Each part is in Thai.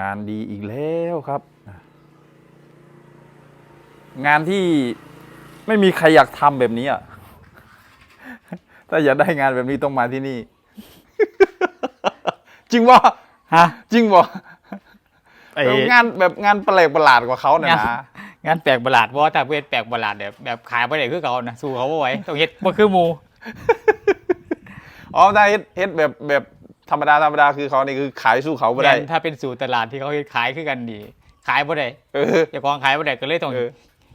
งานดีอีกแล้วครับ งานที่ไม่มีใครอยากทำแบบนี้อะ ถ้าอยากได้งานแบบนี้ต้องมาที่นี่ จริงว่าฮะ จริงบ่ไอ้งานแบบงานแปลกประหลาดกว่าเขาเนี่ยงานนะงานแปลกประหลาดบ่ถ้าเป็นแปลกประหลาดแบบแบบขายบ่ได้คือเขานะสู้เขาบ่ไหวต้องเฮ็ดบ่คือหมู่อ๋อถ้าเฮ็ดเฮ็ดแบบแบบ ธรรมดาธรรมดาคือเขานี่คือขายสู้เขาไม่ได้ แม่นถ้าเป็นสู่ตลาดที่เขาเฮ็ดขายคือกันดี ขายบ่ได้เออ เจ้าของขายบ่ได้ก็เลยต้องเออ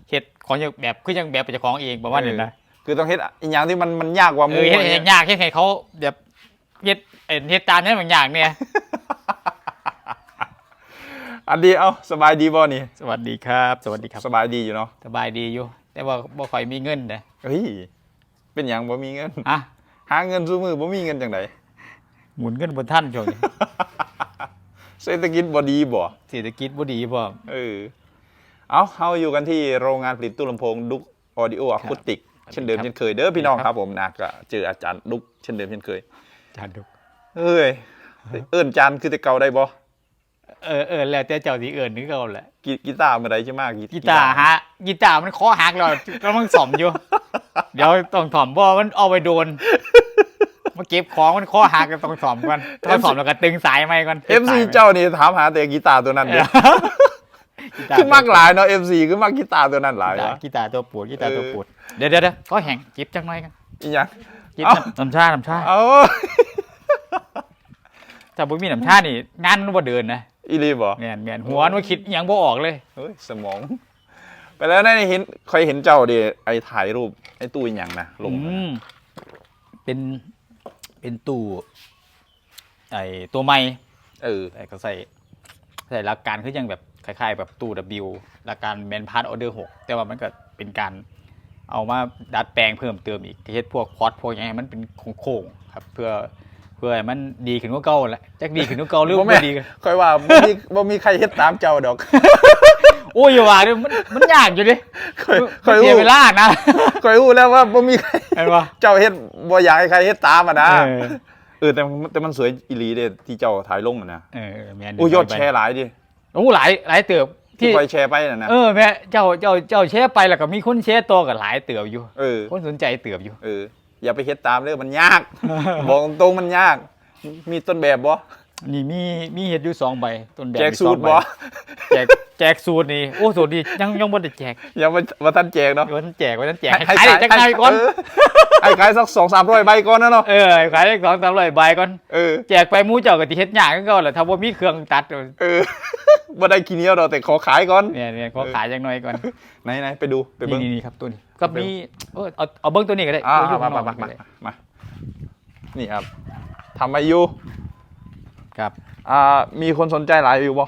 เฮ็ดของอย่างแบบคือยังแบบเป็นเจ้าของเองประมาณนั้นนะคือต้องเฮ็ดอีกอย่างที่มันมันยากกว่าหเอมูอเฮ็ดเนี่เฮ็ดยากเฮ็ดให้เขาแบบเฮ็ดเอ็นเฮ็ดตามนั้นบางอย่างเนี่ย อันดีเอ้าสบายดีบ่นี่สวัสดีครับ สวัสดีครับ สบายดีอยู่เนาะสบายดีอยู่ แต่ว่าบ่ค่อยมีเงินนะเฮ้ยเป็นอย่างบ่มีเงินอะหาเงินสู้มือบ่มีเงินจังได หมุนเงินบนท่านช่วงนี้ เศรษฐกิจบ่ดีบ่ เศรษฐกิจบ่ดีบ่เออ เอาเฮาอยู่กันที่โรงงานผลิตตู้ลำโพงดุกออดิโออะคูติก เช่นเดิมเช่นเคย เด้อพี่น้องครับผมนะก็เจออาจารย์ดุกเช่นเดิมเช่นเคย จานดุก เอ้ย เอิ้นจานคือแต่เก่าได้บ่เออเออแล้วแต่เจ้าสิเอิ้นนึกเอาแหละกีกีตาร์เมื่อใดใช่มากกีตาร์ฮะกีตาร์มันคอหักแล้วกำลังซ่อมอยู่ เดี๋ยวต้องถ่อมบ่มันเอาไปโดน มาเก็บของมันคอหักก็ต้องซ่อมก่อนต้องซ่อมแล้วก็ตึงสายใหม่ก่อนเอฟซีเจ้านี่ถามหาแต่กีตาร์ตัวนั้นเด้อกีตาร์คือมักหลายเนาะเอฟซีคือมักกีตาร์ตัวนั้นหลายกีตาร์วะกีตาร์ตัวปวดกีตาร์เออตัวปวดเดี๋ยวเดี๋ยวเดี๋ยวก็แห้งจิบจังหน่อยกันอีหยังจิบเอ้าน้ำชาน้ำชาเอาถ้าบ่มีน้ำชานี่งานมันบ่เดินนะอีรีบ่แม่นแม่นหัวมันคิดอิหยังบ่ออกเลยเฮ้ยสมอง ไปแล้วได้เห็นเคยเห็นเจ้าดิไอ้ถ่ายรูปไอ้ตู้อีหยังนะลงอืมเป็น เป็นตู้ไอ้ตัวใหม่เออแต่ก็ใส่ใส่หลักการคือยังแบบคล้าย ๆ แบบตู้ W หลักการแมนพาร์ตออเดอร์หกแต่ว่ามันก็เป็นการเอามาดัดแปลงเพิ่มเติมอีกเฮ็ดพวกพอดพวกอย่างให้มันเป็นโค้งๆครับ เพื่อเพื่อให้มันดีขึ้นกว่าเก่าแหละจักดีขึ้นกว่าเก่าหรือบ่บ่แม่นดีกันค่อยว่าบ่มีบ่มีใครเฮ็ดตามเจ้าดอก โอ้ยอย่าว่าเด้อมันมันยากอยู่ดิค่อยมันค่อยเสีรู้ยเวลานะค่อยรู้แล้วว่าบ่มีใครเห็นปะ เจ้าเฮ็ดบ่อยากให้ใครเฮ็ดตามอะนะเออ เออแต่มันแต่มันสวยอีหลีเด้ที่เจ้าถ่ายลงอะนะเออแม่นโอ้ยยอดแชร์หลายดิโอ้หลายหลายเติบที่ ที่คอยแชร์ไปน่ะนะเออแม่เจ้าเจ้าเจ้าแชร์ไปแล้วก็มีคนแชร์ต่อกับหลายเติบอยู่ เออ คนสนใจเติบอยู่ เออ อย่าไปเฮ็ดตามเด้อมันยาก บอกตรงๆมันยาก มีต้นแบบบ่นี่มีมีเห็ดอยู่สองใบต้นแบบแจกมีสูอตงรใบบ่ แจกแจกสูตรนี่โอ้สูตรดียังยังบ่ได้แจกอย่ามามาทันแจกเนาะวันนั้นแจกวันนั้นแจกให้ขายได้จักหน่อยก่อนเให้ขายสักสองสามร้อยใบก่อนนะเนาะเออขายได้สองสามร้อยใบก่อนเออแจกไปหมู่เจ้าก็สิเฮ็ดยากคือเก่าแหละถ้าบ่มีเครื่องตัดเออบ่ได้ขี้เหนียวดอกแต่ขอขายก่อนเนี่ยเนี่ยขอขายจักหน่อยก่อนไหนไหนไปดูไปเบิ่งนี่นี่ครับตัวนี้ก็มีเออเอาเอาเบิ่งตัวนี้ก็ได้อ่าตัวอยู่มาข้างนมาอกมาก็มาได้มานี่ครับทำมาอยู่ครับอ่ามีคนสนใจหลายอยู่บ่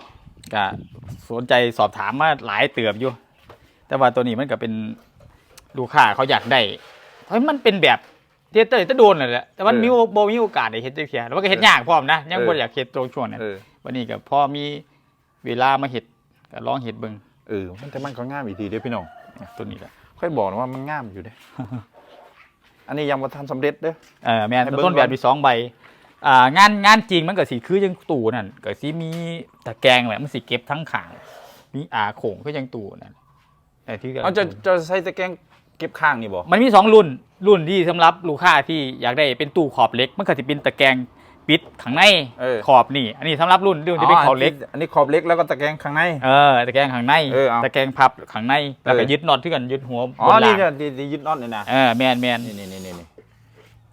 ก็สนใจสอบถามมาหลายเติบอยู่ แต่ว่าตัวนี้มันก็เป็นลูกค้าเขาอยากได้เพราะมันเป็นแบบเทสเตอร์จะโดนนั่นแหละแต่มันมีโบมีโอกาสได้เฮ็ดจักเทียแล้วมันก็เฮ็ดยากพร้อมนะยังบ่อยากเฮ็ดตรงช่วงนั้นเออวันนี้ก็พอมีเวลามาเฮ็ดก็ลองเฮ็ดเบิ่งเออมันแต่มันก็งามอีกทีเด้อพี่น้องตัวนี้ก็ค่อยบอกนะว่ามันงามอยู่เด้อันนี้ยังบ่ทันสำเร็จเด้อเออแม่นให้เบิ่งต้นแบบมีสองใบ อ่างานงานจริงมันก็สิคือจังตู้นั่นก็สิมีตะแกรงแหละมันสิเก็บทั้งข้างมีอาโขงคือจังตู้นั่นแต่ที่เอาจะจะใส่ตะแกรงเก็บข้างนี่บ่มันมีสองรุ่นรุ่นที่สำหรับลูกค้าที่อยากได้เป็นตู้ขอบเล็ก มันก็จะเป็นตะแกรงปิดข้างในเออขอบนี่ อันนี้สำหรับรุ่นรุ่นที่เป็นขอบเล็ก อันนี้ขอบเล็กแล้วก็ตะแกรงข้างใน เออตะแกรงข้างในเออเอาตะแกรงพับข้างในแล้วก็เออยึดน็อตที่กันยึดหัวอ๋อบนหลันี่งเนี่ยที่ที่ยึดน็อตนี่นะเออแมนแมนนี่นี่นี่นี่นี่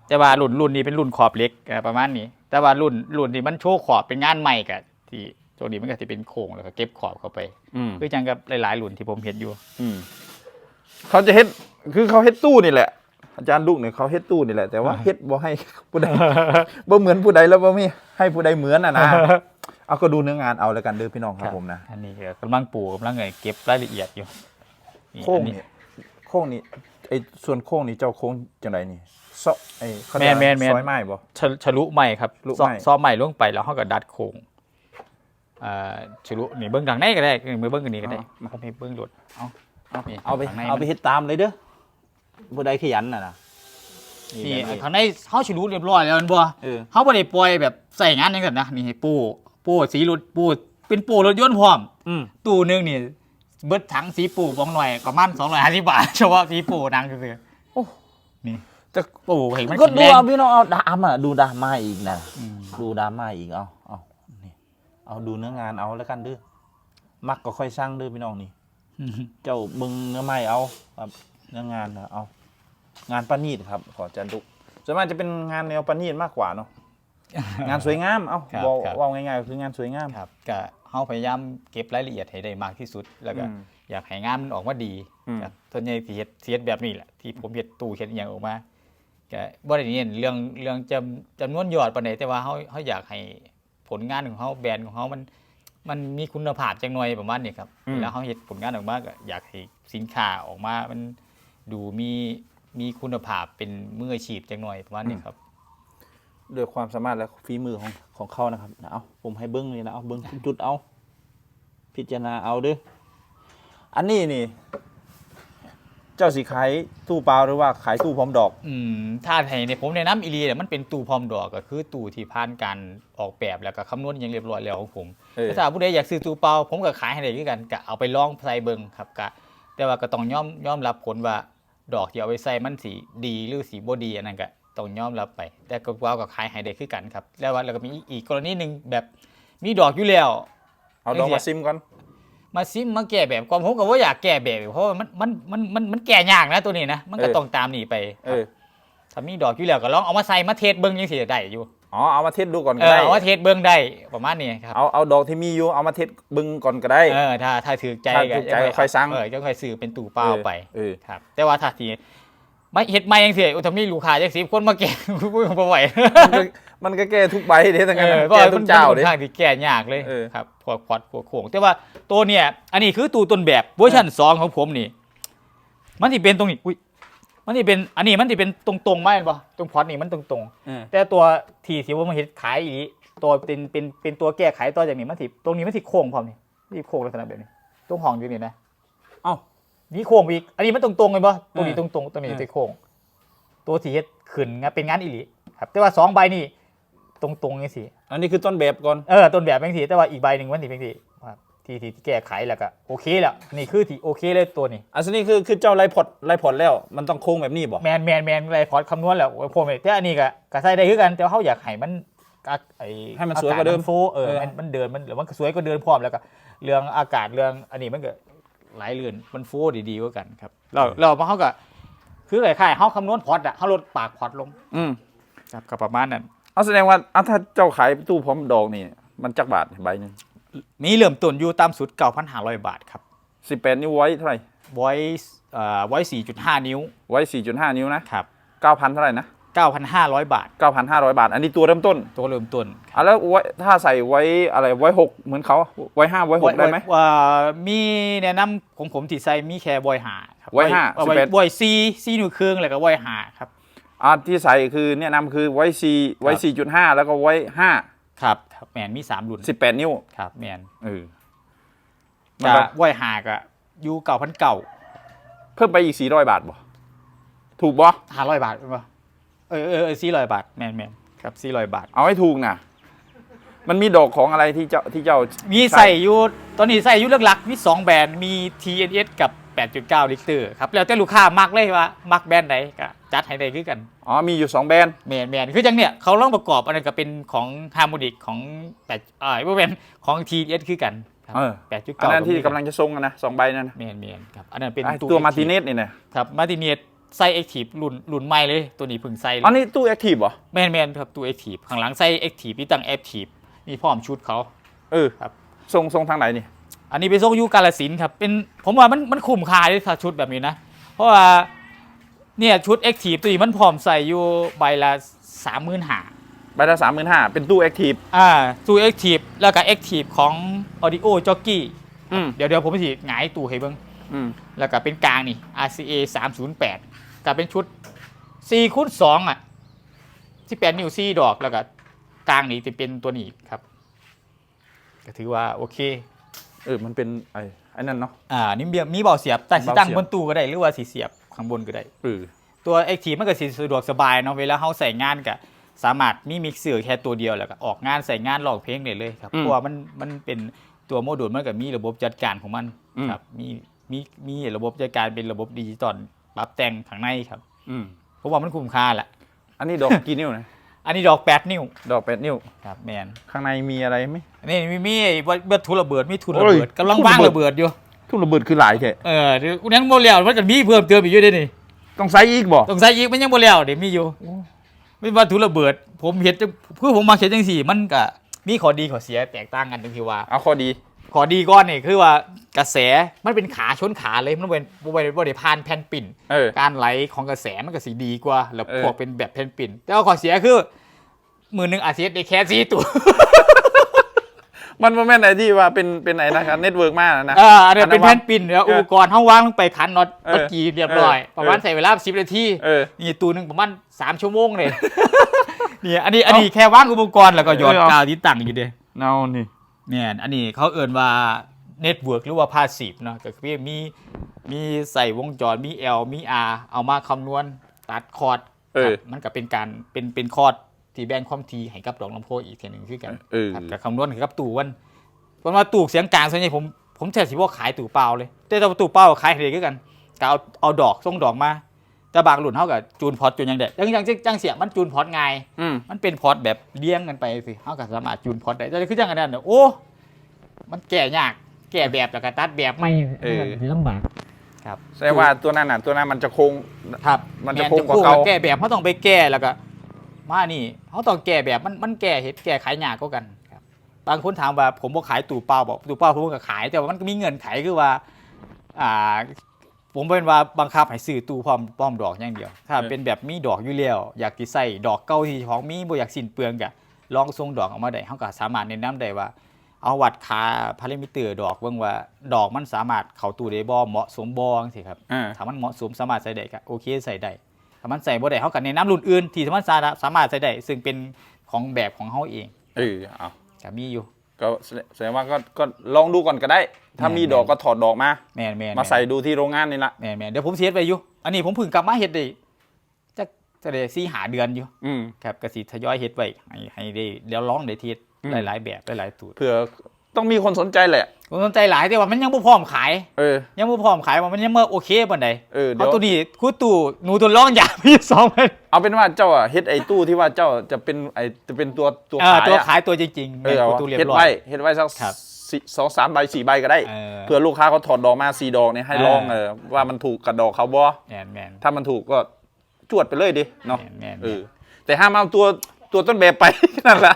แต่ว่ารุ่นรุ่นนี้เป็นรุ่นขอบเล็กเออประมาณนี้ แต่ว่ารุ่นรุ่นที่มันโชว์ขอบเป็นงานใหม่กับที่ตัวนี้มันก็จะเป็นโค้งแล้วก็เก็บขอบเข้าไปอืมคือจังกับหลายๆรุ่นที่ผมเห็นอยู่ อืมเขาจะเฮ็ดคือเขาเฮ็ดตู้นี่แหละ อาจารย์ดุกเนี่ยเขาเฮ็ดตู้นี่แหละ แต่ว่าเฮ็ดบ่ให้ผู้ใดบ่เหมือนผู้ใดแล้วบ่มีให้ผู้ใดเหมือนอะนะเอาก็ดูเนื้องานเอาแล้วกันเด้อพี่น้องครับผมนะอันนี้ก็กำลังปูกำลังไงเก็บรายละเอียดอยู่โค้งอันนี่โค้งนี่ไอ้ส่วนโค้งนี่เจ้าโค้งจังไดนี่ ซอไอ้เขาแม่นแม่นแม่น ซอยไม้บ่ ฉะฉลุใหม่ครับฉลุซ้อใหม่ซ้อมใหม่ลงไปแล้วเขาก็ดัดโค้งอ่าฉลุนี่เบิ้งทางในก็ได้มือเบิ้งกันนี้ก็ได้ผมให้เบิ้งหลุดเอาเอานี่เอาไปข้างในเอาไปเฮ็ดตามเลยเด้อผู้ใดขยันน่ะนะนี่แบบทางในเขาฉลุเรียบร้อยแล้วแมันบ่เออเขาบ่ได้ปล่อยแบบใส่งานอย่างนั้นนะนี่ให้ปูปูสีรุดปูเป็นปูรถยนต์พร้อม อืมตู้หนึงนี่เบิดถังสีปูบองหน่อยประมาณ250บาทเฉพาะสีปูนางคือโอ้ๆนี่ จะปูเห็นมันก็แข็งดูแรงเอาพี่น้องเอาดามอะดูดราม่าอีกนะ อืมดูดราม่าอีกเอาเอานี่เอาดูเนื้องานเอาแล้วกันเด้อมักก็ค่อยสร้างเด้อพี่น้องนี่เจ้ามึงเนื้อไม้เอาครับเนื้องานนะเอา งานประณีตครับ ขอจันทุกส่วนมากจะเป็นงานแนวประณีตมากกว่าเนาะงานสวยงามเอาครับเว่าครับเว่าง่ายๆก็คืองานสวยงาม ครับก็เฮาพยายามเก็บรายละเอียดให้ได้มากที่สุด แล้วก็อืมอยากให้งานมันออกมาดีอืม ครับส่วนใหญ่ที่เฮ็ดสิเฮ็ดแบบนี้แหละที่ผมเฮ็ดตู้เฮ็ดอหย่างออกมา ก็บ่ได้เน้นเรื่องเรื่องจำจำนวนยอดปานใดแต่ว่าเฮาเฮาอยากให้ผลงานของเฮาแบรนด์ของเฮามันมันมีคุณภาพจังหน่อยประมาณนี้ครับอืมเวลาเฮาเฮ็ดผลงานออกมาก็อยากให้สินค้าออกมา มันดูมีมีคุณภาพเป็นมืออาชีพจังหน่อยประมาณนี้ครับด้วยความสามารถและฝีมือของของเขานะครับนะเอาผมให้เบิ้งเลยนะเอาเบิ้งทุกจุดเอา พิจารณาเอาเด้ออันนี้นี่ เจ้าสีขายตู้เปล่าหรือว่าขายตู้พร้อมดอก อืมถ้าให้ในผมแนะนำอีหลีเนี่ยมันเป็นตู้พร้อมดอกก็คือตู้ที่ผ่านการออกแบบแล้วก็คำนวณอย่างเรียบร้อยแล้วของผมเออถ้าผู้ใดอยากซื้อตู้เปล่าผมก็ขายให้ได้คือกันก็เอาไปลองใส่เบิ่งครับก็แต่ว่าก็ต้องยอมยอมรับผลว่าดอกที่เอาไปใส่มันสีดีหรือสีบ่ดีอันนั้นก็ต้องยอมรับไป แต่ก็ว่าก็ขายให้ได้คือกันครับแล้วว่าแล้วก็มีอีกกรณีหนึ่งแบบมีดอกอยู่แล้ว เอาดอกมาซิมก่อน มาซิมมาแก้แบบความผมก็ว่าอยากแก้แบบเพราะว่ามันมันมันมันมันแก้ยากนะตัวนี้นะมันก็เออ ต้องตามนี่ไปเออถ้ามีดอกอยู่แล้วก็ลองเอามาใส่มาเทสเบิ้งยังสิได้อยู่อ๋อเอามาเทสดูก่อนเอก็อได้เอามาเทสเบิ้งได้ประมาณนี้ครับเอาเอาดอกที่มีอยู่เอามาเทสบึงก่อนก็ได้ เออถ้าถ้าถือใจถ้าถูกใจก็ค่อยสั่ง เออจะค่อยซื้อเป็นตู้เปล่าไปเออ ครับ แต่ว่าถ้าที ไม่เฮ็ดไม่ยังสิอุตมีลูกค้าจังสิคนมาแก่กูบ่ไหวมันก็มันก็แก้ทุกใบเด้ทั้งเอนั้นอนะแก้ทุกเจ้ามันเด้เป็นทางที่แก้ยากเลยเออครับพวกพอดพวกโขงแต่ว่าตัวเนี่ย อันนี้คือตู้ต้นแบบเวอร์ชันสองของผมนี่ มันสิเป็นตรงนี้อุ้ยมันสิเป็นอันนี้มันสิเป็นตรงๆไหมบ่ตรงพอดนี่มันตรงๆเออแต่ตัวทีที่ว่ามันเห็นขายอีหลีตัวเป็นเป็นเป็นตัวแก้ไขตัวอย่างนี้มันสิตรงนี้มันสิโค้งพร้อมนี่นี่โค้งลักษณะแบบนี้ตรงห้องอยู่นี่นะเอ้า นี่โค้งไปอีก อันนี้มันตรงๆเลยป่ะตัวนี้เอตอรงๆตัวนี้เออจะโค้งตัวสีเฮ็ดขึ้นงานเป็นงานอีหลีครับแต่ว่าสองใบนี่ตรงๆนี่สิอันนี้คือต้นแบบก่อนเออต้นแบบเป็นสีแต่ว่าอีกใบหนึ่งมันสิเป็นสีครับที่ที่ที่แก้ไขแล้วก็โอเคแล้วนี่คือที่โอเคเลยตัวนี้อันนี้คือคือเจ้าไล่พอดไล่พอดแล้วมันต้องโค้งแบบนี้บ่แมนแมนแมนอะไรพอร์ตคำนวณแล้วโอ้ยผมเลยแต่อันนี้ก็ก็ใส่ได้คือกันแต่ว่าเขาอยากให้มันอะไอให้มันสวยกว่าเดิมอศโฟเออเออมันมันเดินมันหรือมันสวยก็เดินพร้อมแล้วก็เรื่องอากาศเรื่องอันนี้มันก็ หลายเรือนมันโฟดีๆกว่ากันครับเราเรามาเขาก็คือคล้ายๆเขาคำนวณพอร์ตอะเขาลดปากพอร์ตลง อืมครับก็ประมาณนั้นเอาแสดงว่าอะถ้าเจ้าขายตู้พร้อมดอกนี่ มันจักบาทใบหนึงมีเริ่มต้นอยู่ตามสุด9,500บาทครับสิบแปดนิ้วไว้เท่าไหร่ไว้เอ่อไว้4.5นิ้วไว้สี่จุดห้านิ้วนะครับเก้าพันเท่าไหร่นะ 9,500 บาทเก้าพันห้าร้อยบาท อันนี้ตัวเริ่มต้นตัวเริ่มต้นอะแล้วไว้ถ้าใส่ไว้อะไรไว้หกเหมือนเขาไว้ห้าไว้หกได้ไหม ว่ามีแนะนำของผมที่ใส่มีแค่บอยหาครับไว้ห้าไว้11บอยซีซีหนึ่งเครื่องแล้วก็บอยหาครับ อ่าที่ใส่คือแนะนำคือไว้สี่ไว้สี่จุดห้าแล้วก็ไว้ห้าครับครับแมนมีสามรุ่นสิบแปดนิ้วครับแมนเออมันจะก็บอยหาก็อยู่เก่าพันเก่าเพิ่มไปอีกสี่ร้อยบาทบ่ถูกบ่ห้าร้อยบาทเป็นปะ เออเออเออสี่ร้อยบาทแมนแมนครับสี่ร้อยบาท เอาให้ถูกนะมันมีดอกของอะไรที่เจ้าที่เจ้ามีใส่อยู่ตอนนี้ใส่อยู่หลักๆมีสองแบรนด์มี TNS กับ 8.9 ลิตรครับแล้วแต่ลูกค้ามักเลยว่า มักแบรนด์ไหนก็จัดให้ได้คือกัน อ๋อ มีอยู่สองแบรนด์แมนแมนคือจังเนี่ยเขาลองประกอบอันนั้นก็เป็นของฮาร์โมนิกของแปดอ่าว่าเป็นของทีเอสคือกันครับเออแปดจุดอันเก้านั้นที่กำลังจะทรงกันนะสองใบนั่นนะแมนแมนครับอันนั้นเป็นไอ้ตัวมาร์ติเนสสนี่นะครับมาร์ติเนส ใส่เอ็กทีฟรุ่นรุ่นใหม่เลย ตัวนี้เพิ่งใส่เลยอันนี้ตู้แอคทีฟเหรอแมนแมนครับตัวเอ็กทีฟข้างหลังใส่เอ็กทีฟนี่ตั้งแอคทีฟมีพร้อมชุดเขา เออครับ ทรงทรงทางไหนนี่ อันนี้เป็นทรงยูกาลสินธุ์ครับเป็นผมว่ามันมันคุ้มค่าเลยถ้าชุดแบบนี้นะ เพราะว่าเนี่ยชุดเอ็กทีฟตัวนี้มันพร้อมใส่อยู่ใบละสามหมื่นหาใบละสามหมื่นห้าเป็นตู้แอคทีฟอ่าตู้เอ็กทีฟแล้วก็เอ็กทีฟของ Audio Jockey อืมเดี๋ยวเดี๋ยวผมสิหงายตู้ให้เบิ่งอืมแล้วก็เป็นกลางนี่ RCA 308 ก็เป็นชุด4คูณ2อะที่8นิ้ว4ดอกแล้วก็กลางนี่จะเป็นตัวนี้ครับ ก็ถือว่าโอเคเออมันเป็นไอ้ไอ้นั่นเนาะ อ่านี่มีมีเบาเสียบแต่สิเบาตั้งเสียบบนตู้ก็ได้หรือว่าสิเสียบข้างบนก็ได้เออตัว Active มันก็สิสะดวกสบายเนาะเวลาเฮาใส่งานก็สามารถมีมิกเซอร์แค่ตัวเดียวแล้วก็ออกงานใส่งานร้องเพลงได้เลยครับเพราะว่ามันมันเป็นตัวโมดูลมันก็มีระบบจัดการของมันอืม ครับมีมีมีระบบจัดการเป็นระบบดิจิตอล ปรับแต่งข้างในครับอืมเพราะว่ามันคุ้มค่าแหละอันนี้ดอกกี่นิ้วนะอันนี้ดอกแปดนิ้วดอกแปดนิ้ว ครับแมนข้างในมีอะไรไหม อันนี้มีมีไอ้เบิดทุนระเบิดมีทุนโอ้ระยเบิดกำลังวางทุนระเบิดระเบิดอยู่ทุกระเบิดคือหลายแค่เออเดี๋ยวยังโมเลียวมันจะมีเพิ่มเติมอีกอยู่เด้นี่ต้องใส่อีกบ่ต้องใส่อีกมันยังโมเลียวเดี๋ยวมีอยู่ไม่ว่าทุนระเบิด ผมเห็นจะคือผมมาเขียนจังสี่ มันก็มีข้อดีข้อเสียแตกต่างกันตรงที่ว่าเอาข้อดี ขอดีก้อนนี่คือว่ากระแสมันเป็นขาชนขาเลยมันเป็นบริบริพานแผ่นปิ่น เออ การไหลของกระแสมันก็สีดีกว่าแล้วเออ พวกเป็นแบบแผ่นปิ่น แต่ว่าข้อเสียคือมือหนึ่งอาเซียได้แค่สี่ตัว มันโมเมนต์ไหนที่ว่าเป็นเป็นไอ้นะครับเน็ตเวิร์กมากนะ เอออันนี้เป็นแผ่นปิ่นแล้วเอออุปกรณ์ห้องว่างลงไปขันน็อตเออปักกีเรียบร้อย เออประมาณเออ ใส่เวลาสิบนาทีเออ นี่ตัวหนึ่งประมาณสามชั่วโมงเลยเนี่ยอันนี้อันนี้แค่ว่างอุปกรณ์แล้วก็หยอดเออเอา กาวที่ตั้งอยู่เด้เนานี่ เนี่ยอันนี้เขาเอ่นว่าเน็ตเวิร์กหรือว่าพาสซีฟเนาะก็คือมีมีใส่วงจรมี L มี R เอามาคำนวณตัดคอร์ดเออครับมันก็เป็นการเป็นเป็นคอร์ดที่แบ่งความถี่ให้กับดอกลำโพงอีกทีหนึ่งคือกันเออครับกับคำนวณให้กับตู่วันเพราะว่าตู่เสียงกลางส่วนใหญ่ผมผมแทบสิว่าขายตู่เปล่าเลย แต่ถ้าตู่เปล่าขายให้เด็กคือกันก็เอาเอาดอกส่งดอกมา แต่บางรุ่นเท่ากับจูนพอร์ตจูนอยังเด็กยังยังจังเสียงมันจูนพอร์ตง่ายอืมมันเป็นพอร์ตแบบเลี้ยงกันไปสิเขาก็สามารถจูนพอร์ตได้แต่คือจังอันนั้นเนี่ยโอ้มันแก่ยากแก่แบบแล้วก็ตัดแบบไม่เออ ลำบากครับแสดงว่าตัวนั้นน่ะตัวนั้นมันจะคง ครับมันจะแคงกว่าเก่า แก้แบบเขาต้องไปแก้แล้วก็ มานี่เขาต้องแก้แบบมันมันแก้เห็ดแก้ขายยากก็กันครับ บางคนถามว่าผมบ่ขายตู่เปล่าบอกตู่เปล่าผมก็ขายแต่ว่ามันก็มีเงื่อนไขคือว่า อ่า ผมเป็นว่าบังคับให้ซื้อตู้พร้อมพร้อมดอกอย่างเดียว ถ้าเออเป็นแบบมีดอกอยู่แล้วอยากสิใส่ดอกเก่าที่เจ้าของมีบ่อยากสิ้นเปลืองก็ลองส่งดอกออกมาได้เฮาก็สามารถแนะนำได้ว่า เอาวัดค่าพารามิเตอร์ดอกเบิ่งว่าดอกมันสามารถเข้าตู้ได้บ่เหมาะสมบ่จังซี่ครับอ่าถ้ามันเหมาะสมสามารถใส่ได้ก็โอเคใส่ได้ถ้ามันใส่บ่ได้เฮาก็แนะนำรุ่นอื่นที่สามารถสามารถใส่ได้ซึ่งเป็นของแบบของเฮาเองเออเอาก็มีอยู่ ก็แสดแสดงว่าก็ก็ลองดูก่อนก็ได้ ถ้ามีดอกก็ถอดดอกมา แม่นๆมาใส่ดูที่โรงงานนี่ละแม่นๆเดี๋ยวผมสิเฮ็ดไว้อยู่ อันนี้ผมเพิ่งกลับมาเฮ็ดได้จักจะได้4หาเดือนอยู่อืมครับก็สิทยอยเฮ็ดไว้ให้ให้ได้เดี๋ยวลองได้เทสอืมหลาย ๆ แบบหลายๆตูดเผื่อ ต้องมีคนสนใจแหละผมสนใจหลายแต่ว่ามันยังบ่พร้อมขาย เออ ยังบ่พร้อมขายว่ามันยังบ่โอเคปานใดเออเอาเดี๋ยวตัวนี้คูตู่หนูทดลองอยากมีสองพันเอาเป็นว่าเจ้าอะเฮ็ดไอ้ตู้ที่ว่าเจ้าจะเป็นไอ้จะเป็นตัวตัวเออขายตัวอะขายตัวจริงๆเออเอาตัวเรียเฮ็ดบร้อไว้ย เฮ็ดไว้สักครับสี่สองสามใบสี่ใบก็ได้เออเผื่อลูกค้าเขาถอดดอกมาสี่ดอกเนี่ยให้เออ ลองเออว่ามันถูกกับดอกเขาบ่แม่นแม่นถ้ามันถูกก็จวดไปเลยดิเนาะแม่นแม่นเออแต่ห้ามเอาตัวตัวต้นแบบไป นั่นแหละ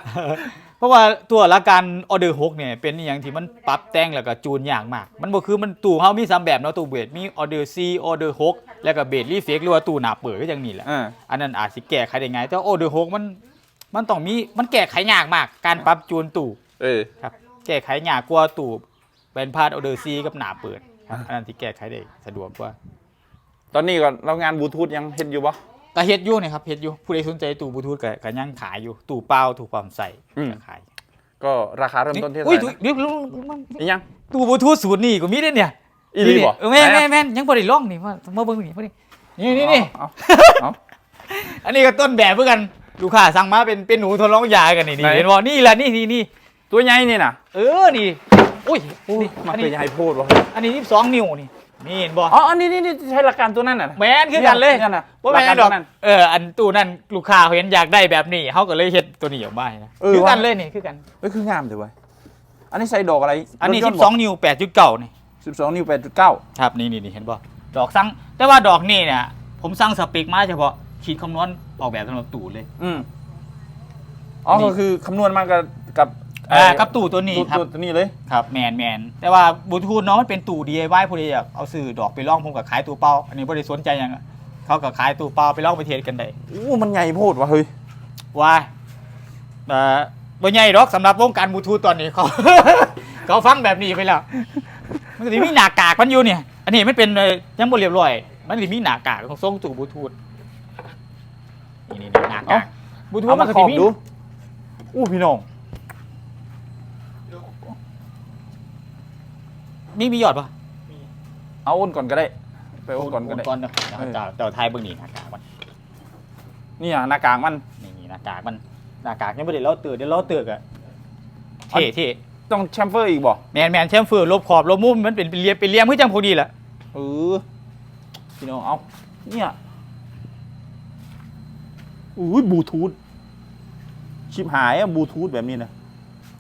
เพราะว่าตัวละการออเดอร์6เนี่ยเป็นอหย่างที่มันปรับแต่งแล้วก็จูนยากมาก มันบ่คือมันตู้เฮามีสามแบบเนาะตู้เบสมีออเดอร์4ออเดอร์6แล้วก็เบสรีเฟกหรือว่าตู้หน้าเปิดก็อย่างนี้แหละอ่า อันนั้นอาจสิแก้ไขได้ง่ายแต่ออเดอร์6มันมันต้องมีมันแก้ไขยากมาก การปรับจูนตู้เออ ครับแก้ไขยากกว่าตู้เป็นพาดออเดอร์4กับหน้าเปิดครับอันนั้นที่แก้ไขได้สะดวกกว่า ตอนนี้ก็เรางานบลูทูธยังเฮ็ดอยู่ปะแต่เฮ็ดอยู่นะครับเฮ็ดอยู่ผู้ใดสนใจตู้บลูทูธก็ก็ยังขายอยู่ตู้เปล่าตู้ความใส่ก็ขายก็ราคาเริ่มต้นที่เท่าอุ้ยไหร่ตู้นะเดี๋ยวอีกยังตู้บลูทูธสูตรนี่ก็มีเด้เนี่ยอีหลีบ่เออแม่นไหนแม่อะนแม่นยังบ่ได้ลองนี่มามาเบิ่งนี่พอดีนี่นี่นี่เอาเอา อันนี้ก็ต้นแบบเพื่อกันลูกค้าสั่งมาเป็นเป็นหนูทดลองยากันนี่นี่ไหน เห็นบ่นี่แหละนี่นี่นี่ตัวใหญ่นี่น่ะเออนี่อุ้ยนี่มันอันตัวนี้ใหญ่โพดวะอันนี้22นิ้วนี่ นี่เห็นบ่อ๋ออันนี้นี่นี่ใช้หลักการตัวนั้นน่ะ แม่นคือกันเลยนั่นน่ะว่าแม่นหลักดกาอรกตัวนั้น เอออันตู้นั่นลูกค้าเขาเห็นอยากได้แบบนี้เขาก็เลยเฮ็ดตัวนี้ออกมาให้นะเออ คือกันว่ะเลยนี่คือกัน เอ้ยคืองามเลยเว้ยอันนี้ใส่ดอกอะไรอันนี้รถยต์12 นิ้ว8.9นี่สิบสองนิ้วแปดจุดเก้าครับนี่นี่นี่เห็นป่ะดอกสั่งแต่ว่าดอกนี่เนี่ยผมสั่งสเปคมาเฉพาะขีดคำนวณออกแบบสำหรับตู่เลย อืมอ๋อนี่ก็คือคำนวณมากับกับ อ่าเอ่อกับตู่ตัวนี้ตัวครับตัวตัวนี้เลยครับแมนแมนแต่ว่าบลูทูธเนาะมันเป็นตู่ DIY ผู้ใดอยากเอาซื้อดอกไปล่องผมกับขายตู่เปล่าอันนี้บ่ได้สนใจหยังอะเขาก็ขายตู่เปล่าไปล่องไปเทศกันได้อู้มันใหญ่โพดวะเฮ้ยว่าเอ่อบ่ใหญ่ดอกสำหรับวงการบลูทูธตอนนี้เขา เขาฟังแบบนี้ไปแล้ว มันสิมีหน้ากากมันอยู่เนี่ย อันนี้ไม่เป็นเอ่อยังบ่เรียบร้อย มันสิมีหน้ากากของทรงตู่บลูทูธนี่นี่หน้ากากบลูทูธเอามัมานก็ขสิอบมีดูอู้พี่น้อง มีมีหยอดปะเอาอ้นก่อนก็ได้ ไปอ้นก่อนก็ได้ ก่อนเดี๋ยวเดี๋ยวเดี๋ยวเดี๋ยวไทยเบิ่งนี่หน้ากากมันนี่อะหน้ากากมัน นี่นี่หน้ากากมันหน้ากากยังไม่ได้เล่าเตือนเดี๋ยวเล่าเตือนอะเท่เท่ต้องแชมเฟอร์อีกบ่แมนแมนแชมเฟอร์ลบขอบลบมุมมันเป็นเป็นเรียมเป็นเรียมคือจังพอดีแหละเออพี่น้องเอาเนี่ยอุ้ยบลูทูธชิบหายอะบลูทูธแบบนี้นะ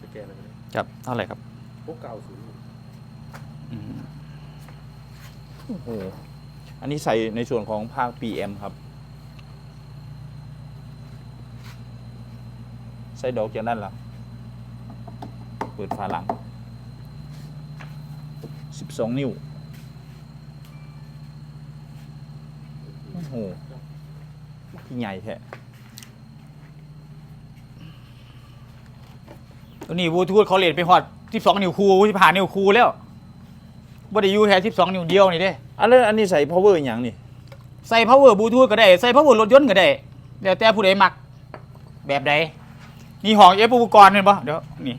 สแกนอะไรครับเท่าไหร่ครับพวกเก่าศูนย์ โอ้โหอันนี้ใส่ในส่วนของภาค PM ครับ ใส่ดอกจากด้นหลังเปิดฝาหลัง 12 นิ้ว โอ้โหที่ใหญ่แท้ตัวนี้บลูทูธเขาเล่นไปฮอด12นิ้วคูที่ผ่านนิ้วคูแล้ว บ่ได้อยู่แค่12 นิ้วเดียวนี่เด้อันนี้อันนี้ใส่ power อย่างนี่ใส่ power บลูทูธก็ได้ ใส่ power รถยนต์ก็ได้เดี๋ยวแต่ผู้ใดมัก แบบใดนี่ห้องเอฟอุปกรณ์เห็นปะเดี๋ยวนี่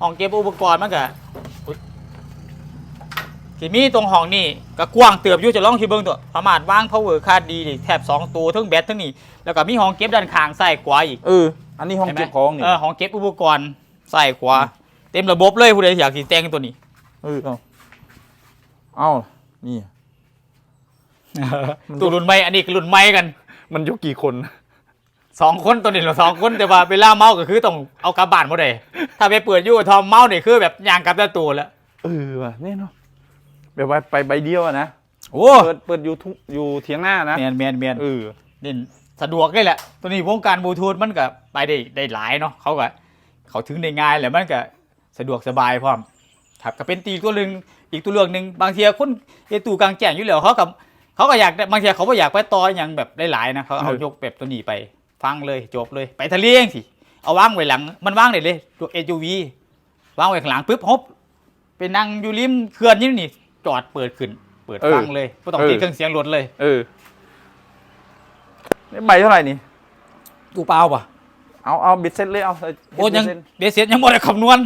ห้องเก็บอุปกรณ์มันก็อุ๊ยที่มีตรงห้องนี่ก็กว้างเติบอยู่จะลองคิดเบิ่งตัวประมาณวาง power คาดดีนี่แทบสองตัวทั้งแบตทั้งนี่แล้วก็มีห้องเก็บด้านข้างซ้ายขวาอีกเอออันนี้ห้องห็นไหมเก็บของนี่เออห้องเก็บอุปกรณ์ซ้ายขวาเต็มระบบเลยผู้ใดอยากสิแต่งตัวนี้เออเอา เอานี่ตัวรุ่นใหม่อันนี้ก็รุ่นใหม่กัน มันยกกี่คนสองคนตัวนี้เราสองคนแต่ว่าเวลาเมาก็คือต้องเอากลับบ้านหมดเลยถ้าไปเปิดอยู่กับทอมเมาเนี่ยคือแบบยางกลับแต่ตัวแล้วเออว่ะนี่เนาะแบบว่าไปใบเดียวอะนะโอ้เปิดเปิดอยู่ทุกอยู่เทียงหน้านะแมนแมนแมนเออนี่สะดวกเลยแหละ ตัวนี้วงการบลูทูธมันก็ไปได้ได้หลายเนาะเขาก็เขาถึงได้ง่ายแหละมันก็สะดวกสบายพร้อมครับก็เป็นตีตัวหนึ่ง อีกตัวเลือกหนึ่งบางทีคนเอตู่กลางแจ้งอยู่แล้วเขากับเขาก็อยากได้บางทีเขาก็อยากไปต่ออย่างแบบหลายๆนะเขาเอายกแบบตัวนี้ไป ฟังเลยจบเลยไปทะเลเองสิเอาวางไว้หลัง มันวางได้เลยตัว SUV วางไว้ข้างหลังปุ๊บฮบไปนั่งอยู่ริมเขื่อนนี่นี่จอดเปิดขึ้น เปิดฟังเลยไม่ต้องติดเครื่องเสียงรถเลย เออนี่ใบเท่าไหร่นี่ตู้เปล่าป่ะเอาเอาบิดเซ็ตเลยเอาโอ้ยังเซ็ตเบสเซ็ตยังบ่ได้คำนวณ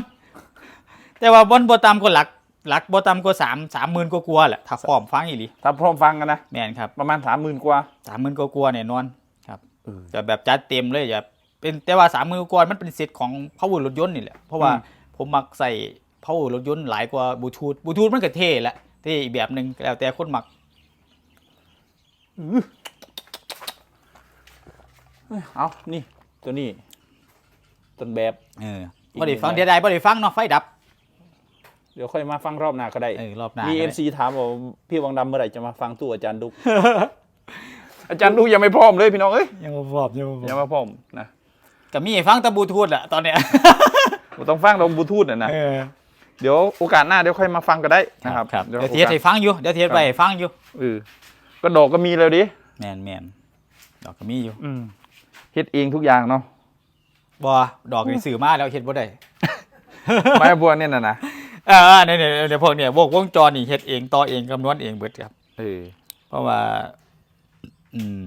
แต่ว่าบนบ่ต่ำกว่าหลักห ลักบ่ต่ำกว่าสามสามหมื่นกว่าๆแหละถ้าพร้อมฟังอีหลีถ้าพร้อมฟังกันนะแม่นครับประมาณสามหมื่นกว่าสามหมื่นกว่าๆแน่นอนครับเออจะแบบจัดเต็มเลยอย่าเป็นแต่ว่าสามหมื่นกว่ามันเป็นเซตของ power รถยนต์นี่แหละเพราะว่าอืมผมมักใส่ power รถยนต์หลายกว่าบลูทูธบลูทูธมันก็เท่แหละเท่อีกแบบหนึ่งแล้วแต่คนมักเอานี่ตัวนี้ต้นแบบเอออีกบ่ได้ฟังหนึ่งเดียวใดบ่ได้ฟังเนาะไฟดับ เดี๋ยวค่อยมาฟังรอบหน้าก็ได้เออรอบหน้ามีก็เอ็ได้มซีถามว่าพี่วังดำเมื่อไหร่จะมาฟังตู้อาจารย์ดุก อาจารย์ดุกยังไม่พร้อมเลยพี่น้องเอ้ยยังบ่พร้อมยังบ่พร้ยัองมไม่พร้อมนะก็มีให้ฟังแต่บลูทูธแหละตอนเนี้ยผมต้องฟังลงบลูทูธน่ะนะเออเดี๋ยวโอกาสหน้าเดี๋ยวค่อยมาฟังก็ได้นะครับครับเดี๋ยวเดี๋ยวโอเทียกาสให้ฟังอยู่เดี๋ยวเทียไปให้ฟังอยู่เออก็ดอกก็มีแล้วดิแมนแมนดอกก็มีอยู่อืมเฮ็ดเองทุกอย่างเนาะบ่ดอกนี่สื่อมาแล้วเฮ็ดบ่ได้ไม่บัวเนี่ยน่ะนะเออเนี่ยเนี่ยเดี๋ยวพวกเนี่ยวงวงจรนี่เฮ็ดเองต่อเองคำนวณเองเบิดครับเออเพราะว่า อืม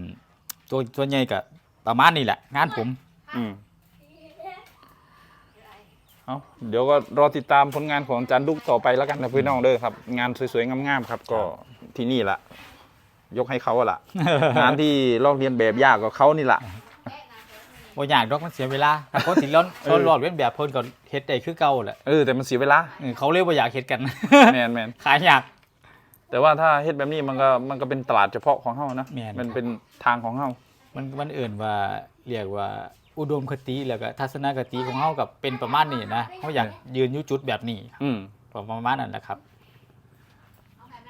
ตัวส่วนใหญ่ก็ประมาณนี้แหละ งานผม อืมเอาเดี๋ยวก็รอติดตามผลงานของอาจารย์ดุกต่อไปแล้วกันนะพี่น้องเด้อครับ งานสวยๆงามๆครับ ก็ที่นี่ละยกให้เขาอะล่ะงานที่ลอกเรียนแบบยากกว่าเขานี่แหละ บ่อยากดอกมันเสียเวลาถ้าคนสิร้อนเออ ร้อนรอดเว้นแบบเพิ่นก็เฮ็ดได้คือเก่าแหละเออแต่มันเสียเวลาเออเขาเลยบ่อยากเฮ็ดกัน แมนแมนขายยาก แต่ว่าถ้าเฮ็ดแบบนี้มันก็มันก็เป็นตลาดเฉพาะของเฮานะแม่น มันเป็นทางของเฮามันมันเอื่นว่าเรียกว่าอุดมคติแล้วก็ทัศนคติของเฮากับเป็นประมาณนี้นะเฮาอยากยืนอยู่จุดแบบนี้อืมประมาณนั้นแหละครับ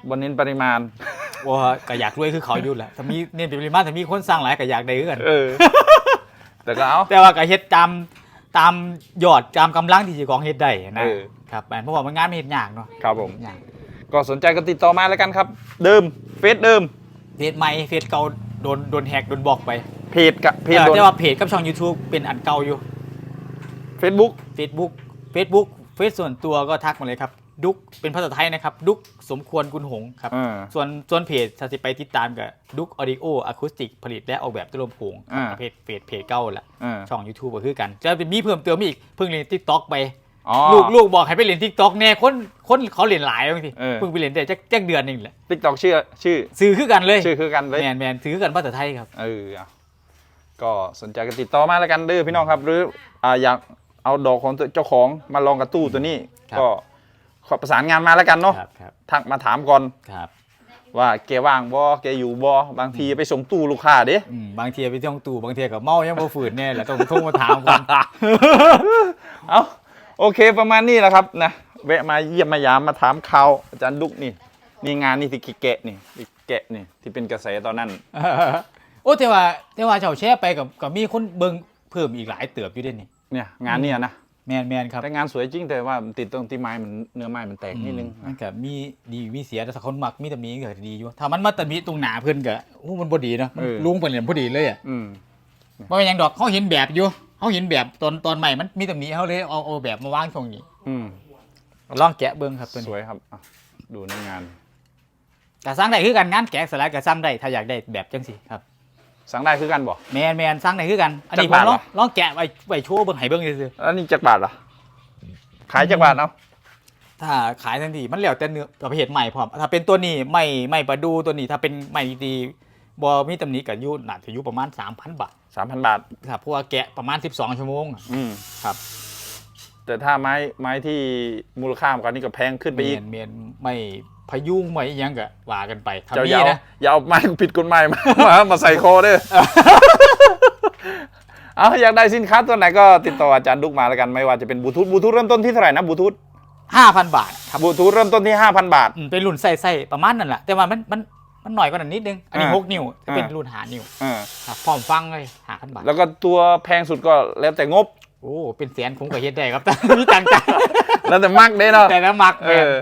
บนเน้นปริมาณ ว่าก็อยากรวยคือเขาอยู่แหละถ้ามีเนี่ยเป็นปริมาณถ้ามีคนสร้างหลายก็อยากได้คือกัน เออ แต่ก็เอา แต่ว่าก็เฮ็ดตามตามยอดตามกำลังที่เจ้าของเฮ็ดได้นะเออ ครับแม่นเพราะว่ามันงานมันเฮ็ดยากเนาะครับผม ยากก็สนใจก็ติดต่อมาแล้วกันครับ เดิมเฟซเดิมเฟซใหม่เฟซเก่าโดนโดนแฮกโดนบล็อกไปเพจกับเพจเออโดนแต่ว่าเพจกับช่อง YouTube เป็นอันเก่าอยู่ เฟซบุ๊ก Facebook Facebook เฟซส่วนตัวก็ทักมาเลยครับ ดุกเป็นภาษาไทยนะครับ ดุกสมควรกุลหงส์ครับอ่าส่วนส่วนเพจถ้าสิไปติดตามกับดุกออดิโออะคูสติกผลิตและออกแบบตัวลำโพงอ่าเพจเพจเพจเก่าแหละอ่าช่อง YouTube ก็คือกัน จะเป็นมีเพิ่มเติมอีกเพิ่งเรียน TikTok ไปอ๋อลูกลูกบอกให้ไปเรียน TikTok แน่คนคนเขาเรียนหลายบางทีเออเพิ่งไปเรียนได้จักจักเดือนหนึงแหละติ๊กตอกชื่อชื่อซื้อคือกันเลยชื่อคือกันเลยแมนแมนซื้อคือกันภาษาไทยครับเออเอาก็สนใจก็ติดต่อมาแล้วกันเด้อพี่น้องครับ หรืออ่าอยากเอาดอกของตัวเจ้าของมาลองกับตู้ตัวนี้ครับก็ ขอประสานงานมาแล้วกันเนาะครับครับทักมาถามก่อนครับว่าแกว่างบ่แกอยู่บ่บางทีไปส่งตู้ลูกค้าเด้อืมบางทีไปท่องตู้บางทีก็เมายังบ่ฝืนเนี่ยแหละต้องโทรมาถามก่อนเอาโอเคประมาณนี้แหละครับนะแวะมาเยี่ยมมายามมาถามข่าวอาจารย์ดุกนี่นี่งานนี่ที่แกะนี่ที่แกะนี่ที่เป็นกระแสตอนนั้น โอ้แต่ว่าแต่ว่าเจ้าแชร์ไปกับกับมีคนเบิ่งเพิ่มอีกหลายเติบอยู่เด้วยนี่เนี่ยงานเนี่ยนะ แมนแมนครับแต่งานสวยจริงแต่ว่ามันติดตรงที่ไม้มันเนื้อไม้มันแตกนิดนึงมันก็มีดีมีเสียแต่ถ้าคนมักมีแต่มีก็ดีอยู่ถ้ามันมาแต่มีตรงหนาเพิ่นก็โอ้มันบ่ดีเนาะมันลุงเพิ่นเนี่ยพอดีเลยอะอืมบ่เป็นหยังดอกเขาเห็นแบบอยู่เขาเห็นแบบตอนตอนใหม่มันมีแต่มีเขาเลยเอาเอาแบบมาวางตรงนี้อืมลองแกะเบิ่งครับตัวสนี้วยครับอะดูในงานก็สร้างได้คือกันงานแกะสลักก็สร้างได้ถ้าอยากได้แบบจังซี่ครับ สั่งได้คือกันบ่ แมนแมนสร้างได้คือกัน อันนี้จัผกมบาทลองเหรอ ลองแกะไว้ไว้โชว์เบิ่งให้เบิ่งซื่อแล้วนี่จักรบาทเหรอขายจักรบาทเอาๆถ้าขายทันทีมันแล้วแต่เนื้อประเภทใหม่พร้อมถ้าเป็นตัวนี้ไม่ไม่ประดูตัวนี้ถ้าเป็นใหม่ดีๆบ่มีตำหนิก็อยู่น่าจะอยู่ประมาณ 3,000 บาทสามพันบาท ครับเพราะว่าแกะประมาณ 12 ชั่วโมง อืมครับ แต่ถ้าไม้ไม้ที่มูลค่ามากกว่านี้ก็แพงขึ้นไปเมีอียกนเมียนไม่ พยุงไม่อิหยังก็ว่ากันไปถ้าเจ้ามีอย่าเอานะอย่าเอาไม้ผิดกฎหมายมามามาใส่คอเด้อเอาอยากได้สินค้าตัวไหนก็ติดต่ออาจารย์ดุกมาแล้วกันไม่ว่าจะเป็นบลูทูธบลูทูธเริ่มต้นที่เท่าไหร่นะบลูทูธ5,000บาทครับบลูทูธเริ่มต้นที่5,000บาทอืมเป็นรุ่นใส่ๆประมาณนั่นแหละแต่ว่ามันมันมันหน่อยกว่านั้นนิดนึง อันนี้อ่าหกนิ้วจะเป็นอ่ารุ่นหานิ้วเออครับพร้อมฟังเลย5,000บาทแล้วก็ตัวแพงสุดก็แล้วแต่งบโอ้เป็นแสนผมก็เฮ็ดได้ครับแต่มีตังค์จ่ายแล้วแต่มักเด้เนาะแต่ละมักเออ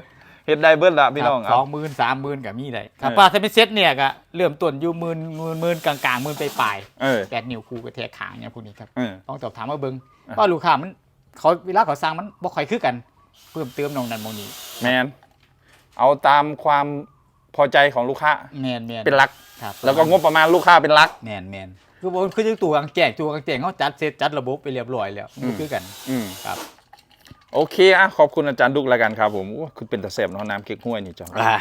เฮ็ดได้เบิ้ลละพี่น้องสเอาองหมื่นสามหมื่นกับมีได้ครับเออป้าถ้าเป็นเซ็ตเนี่ยก็เริ่มต้นอยู่หมื่นหมื่นหมื่นกลางๆหมื่นไปปลายเออๆแปดนิ้วคู่กับแทกขางเนี่ยพวกนี้ครับเออ ต้องสอบถามว่าเบิ้งอะว่าลูกค้ามันเขาเวลาเขาสั่งมันบ่ค่อยคือกัน เพิ่มเติมนองนั้นมองนี้แมนเอาตามความพอใจของลูกค้าแมนแมนเป็นหลัก ครับแล้วก็งบประมาณลูกค้าเป็นหลัก แมนแมนคือบ่คือจังตัวกลางแจ้งตัวกลางแจ้งเขาจัดเซตจัดระบบไปเรียบร้อยแล้วอืม บ่คือกัน อืมครับ โอเคอะขอบคุณอาจารย์ดุกแล้วกันครับผมโอ้คือเป็นตะเสบเนาะน้ำเก๊กห้วยนี่จ้ะได้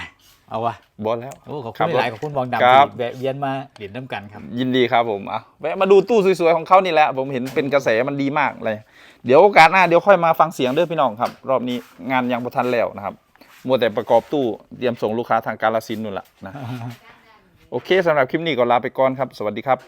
เอาวะบอสแล้วโอ้ขอบครัคุบณหลายๆขอบคุณบองดำครับที่แวะเวียนมาเรียนน้ำกันครับ ยินดีครับผมอะแวะมาดูตู้สวยๆของเขานี่แหละผมเห็นเป็นกระแสมันดีมากเลย เดี๋ยวโอกาสหน้าเดี๋ยวค่อยมาฟังเสียงเด้อพี่น้องครับ รอบนี้งานยังประทันแล้วนะครับมัวแต่ประกอบตู้เตรียมส่งลูกค้าทางกาลสินธุ์นู่นแหละนะโอเคสำหรับคลิปนี้ก็ลาไปก่อนครับ สวัสดีครับ